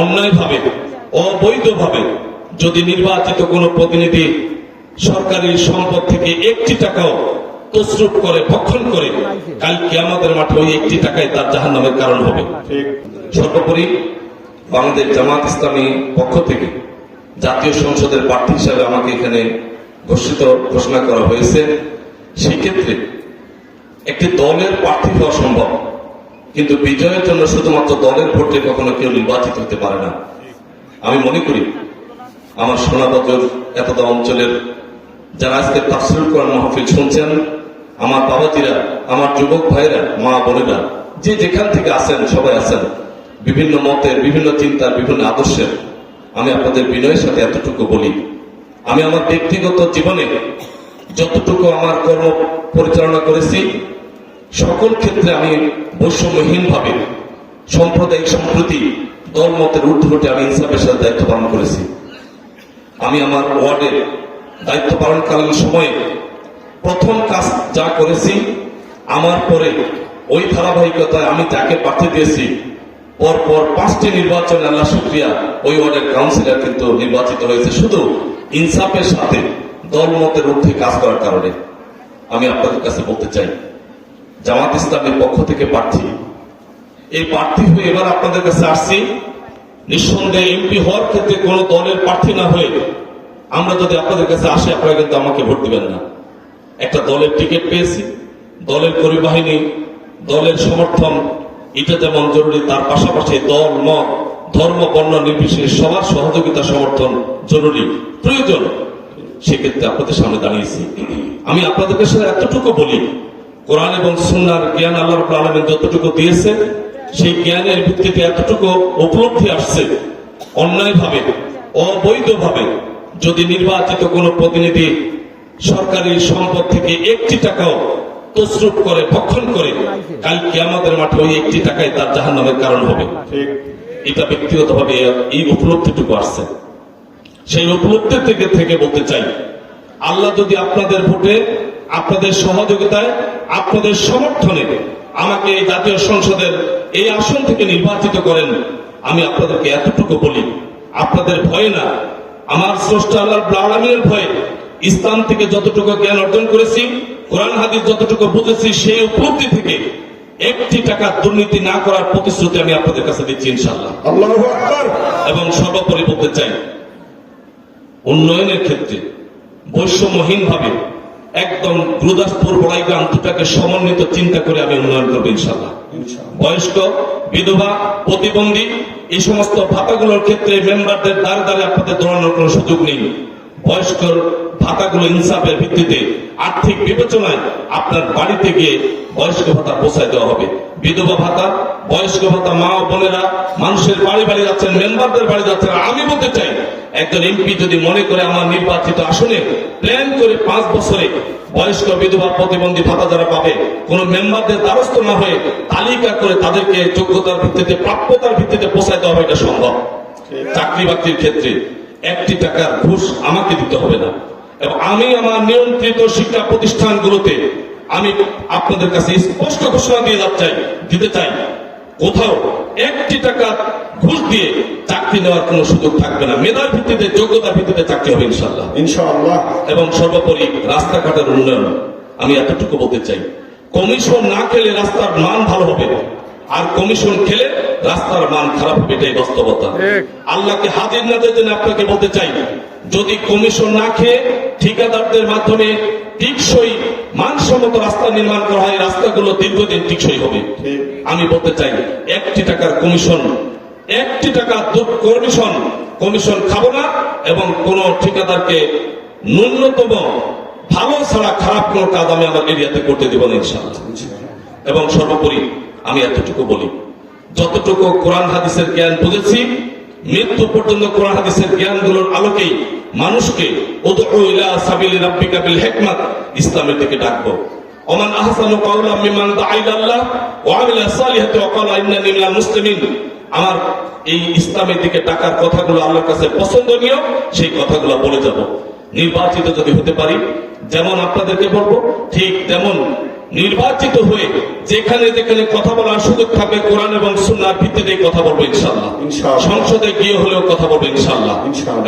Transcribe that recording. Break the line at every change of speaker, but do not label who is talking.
অন্যায়ভাবে অবৈধভাবে যদি নির্বাচিত কোনো প্রতিনিধি সরকারি সম্পদ থেকে একটি টাকাও তসরুপ করে ভক্ষণ করে কালকে আমাদের মাঠে ওই একটি টাকায় তার জাহান নামের কারণ হবে। সর্বোপরি বাংলাদেশ জামাত ইসলামী পক্ষ থেকে জাতীয় সংসদের প্রার্থী হিসাবে আমাকে এখানে ঘোষিত ঘোষণা করা হয়েছে। সেক্ষেত্রে একটি দলের প্রার্থী হওয়া সম্ভব। কিন্তু বিজয়ের জন্য শুধুমাত্র দলের ভোটে কখনো কেউ নির্বাচিত হতে পারে না। আমি মনে করি, আমার সোনাবজর এতটা অঞ্চলের যারা আজকে তাফসিল কোরআন মাহফিল শুনছেন, আমার বাবাজিরা, আমার যুবক ভাইরা মা বোনেরা, যে যেখান থেকে আসেন সবাই আসেন বিভিন্ন মতের, বিভিন্ন চিন্তার, বিভিন্ন আদর্শের, আমি আপনাদের বিনয়ের সাথে এতটুকু বলি। আমি আমার ব্যক্তিগত জীবনে যতটুকু আমার কর্ম পরিচালনা করেছি সকল ক্ষেত্রে আমি বৈষম্যহীন ভাবে সাম্প্রদায়িক সম্প্রতি দল মতের ঊর্ধ্বে আমি ইনসাফের সাথে দায়িত্ব পালন করেছি। আমি আমার ওয়ার্ডের দায়িত্ব পালনকালীন সময়ে প্রথম কাজ যা করেছি, আমার পরে ওই ধারাবাহিকতায় আমি তাকে পাঠিয়ে দিয়েছি। পরপর পাঁচটি নির্বাচন আল্লাহ শুক্রিয়া, ওই ওয়ার্ডের কাউন্সিলর কিন্তু নির্বাচিত হয়েছে শুধু ইনসাফের সাথে দলমতের ঊর্ধ্বে কাজ করার কারণে। আমি আপনাদের কাছে বলতে চাই জামাত ইসলামের পক্ষ থেকে প্রার্থী। এই প্রার্থী হয়ে এবার আপনাদের কাছে আসছি। নিঃসন্দেহে এমপি হওয়ার ক্ষেত্রে কোন দলের প্রার্থী না হয়ে আমরা যদি আপনাদের কাছে আসি, আপনারা কিন্তু আমাকে ভোট দিবেন না। একটা দলের টিকিট পেয়েছি, দলের পরিবাহিনী, দলের সমর্থন, এটা যেমন জরুরি, তার পাশাপাশি দল, মত, ধর্ম, বর্ণ, নির্বিশেষে সবার সহযোগিতা, সমর্থন জরুরি, প্রয়োজন। সেক্ষেত্রে আপনাদের সামনে দাঁড়িয়েছি। আমি আপনাদের কাছে এতটুকু বলি কোরআন এবং সুন্নার জ্ঞান আল্লাহ আলামিন যতটুকু দিয়েছে সেই জ্ঞানের ভিত্তিতে এতটুকু উপলব্ধি আসছে অন্যায়ভাবে অবৈধভাবে। যদি নির্বাচিত কোনো প্রতিনিধি সরকারি সম্পদ থেকে একটি টাকাও তসরুপ করে ভক্ষণ করে কালকে আমাদের মাঠে ওই একটি টাকায় তার জাহান নামের কারণ হবে। এটা ব্যক্তিগতভাবে এই উপলব্ধিটুকু আসছে। সেই উপলব্ধি থেকে থেকে বলতে চাই আল্লাহ যদি আপনাদের ভোটে আপনাদের সহযোগিতায় আপনাদের সমর্থনে আমাকে জাতীয় সংসদের এই আসন থেকে নির্বাচিত করেন আমি আপনাদেরকে এতটুকু বলি আপনাদের ভয়ে না আমার স্রষ্টা আল্লাহ আলমীর ভয়ে ইসলাম থেকে যতটুকু জ্ঞান অর্জন করেছি কোরআন হাদিস যতটুকু বুঝেছি সেই উপলব্ধি থেকে একটি টাকা দুর্নীতি না করার প্রতিশ্রুতি আমি আপনাদের কাছে দিচ্ছি ইনশাল্লাহ এবং সর্বোপরি বলতে চাই উন্নয়নের ক্ষেত্রে বৈষম্যহীন ভাবে একদম গুরুদাসপুর বড়াইকে আন্তটাকে সমন্বিত চিন্তা করে আমি উন্নয়ন করব ইনশাল্লাহ বয়স্ক বিধবা প্রতিবন্ধী এই সমস্ত ভাতাগুলোর ক্ষেত্রে মেম্বারদের দ্বারে দ্বারে আপনাদের দৌড়ানোর কোনো সুযোগ নেই। বয়স্কর ভাতাগুলো ইনসাফের ভিত্তিতে আর্থিক বিবেচনায় আপনার বাড়িতে গিয়ে বয়স্ক ভাতা পৌঁছায় দেওয়া হবে। বিধবা ভাতা বয়স্ক ভাতা মা ও বোনেরা মানুষের বাড়ি বাড়ি যাচ্ছেন মেম্বারদের বাড়ি যাচ্ছেন। আমি বলতে চাই একজন এমপি যদি মনে করে আমার নির্বাচিত আসনে প্ল্যান করে পাঁচ বছরে বয়স্ক বিধবা প্রতিবন্ধী ভাতা যারা পাবে কোন মেম্বারদের দ্বারস্থ না হয়ে তালিকা করে তাদেরকে যোগ্যতার ভিত্তিতে প্রাপ্যতার ভিত্তিতে পৌঁছায় দেওয়া হবে এটা সম্ভব। চাকরি বাকরির ক্ষেত্রে একটি টাকার ঘুষ আমাকে দিতে হবে না। এবং আমি আমার নিয়ন্ত্রিত শিক্ষা প্রতিষ্ঠানগুলোতে আমি আপনাদের কাছে স্পষ্ট ঘোষণা দিয়ে যাতে চাই দিতে চাই। কোথাও একটি টাকা ঘুষ দিয়ে চাকরি নেওয়ার কোনো সুযোগ থাকবে না। মেধার ভিত্তিতে যোগ্যতার ভিত্তিতে চাকরি হবে ইনশাল্লাহ
ইনশাআল্লাহ।
এবং সর্বোপরি রাস্তাঘাটের উন্নয়ন আমি এতটুকু বলতে চাই। কমিশন না খেলে রাস্তার মান ভালো হবে আর কমিশন খেলে রাস্তার মান খারাপ হবে এটাই বাস্তবতা। আল্লাহকে হাজির নাজের জন্য আপনাকে বলতে চাই যদি কমিশন না খেয়ে ঠিকাদারদের মাধ্যমে টিকসই মানসম্মত রাস্তা নির্মাণ করা হয় রাস্তাগুলো দীর্ঘদিন টিকসই হবে। আমি বলতে চাই একটি টাকার কমিশন একটি টাকা কমিশন কমিশন খাব না এবং কোন ঠিকাদারকে ন্যূনতম ভালো ছাড়া খারাপ কোনো কাজ আমি আমার এরিয়াতে করতে দেব না ইনশাআল্লাহ। এবং সর্বোপরি আমি এতটুকু বলি, যতটুকু কোরআন হাদিসের জ্ঞান বুঝেছি, মৃত্যু পর্যন্ত কোরআন হাদিসের জ্ঞানগুলোর আলোকেই মানুষকে ইসলামের দিকে ডাকবো। আহসানু কাওলা মিমান দাআ ইলাল্লাহ ওয়া আমিলা সালিহাতি ওয়া ক্বালা ইন্নানি মিনাল মুসলিমিন। আমার এই ইসলামের দিকে ডাকার কথাগুলো আল্লাহর কাছে পছন্দনীয়, সেই কথাগুলো বলে যাব। নির্বাচিত যদি হতে পারি, যেমন আপনাদেরকে বলব, ঠিক তেমন নির্বাচিত হয়ে যেখানে যেখানে কথা বলার সুযোগ থাকবে কোরআন এবং সুন্নার ভিত্তিতে কথা বলব ইনশাল্লাহ সংসদে গিয়ে হলেও কথা বলব ইনশাল্লাহ
ইনশাআল্লাহ।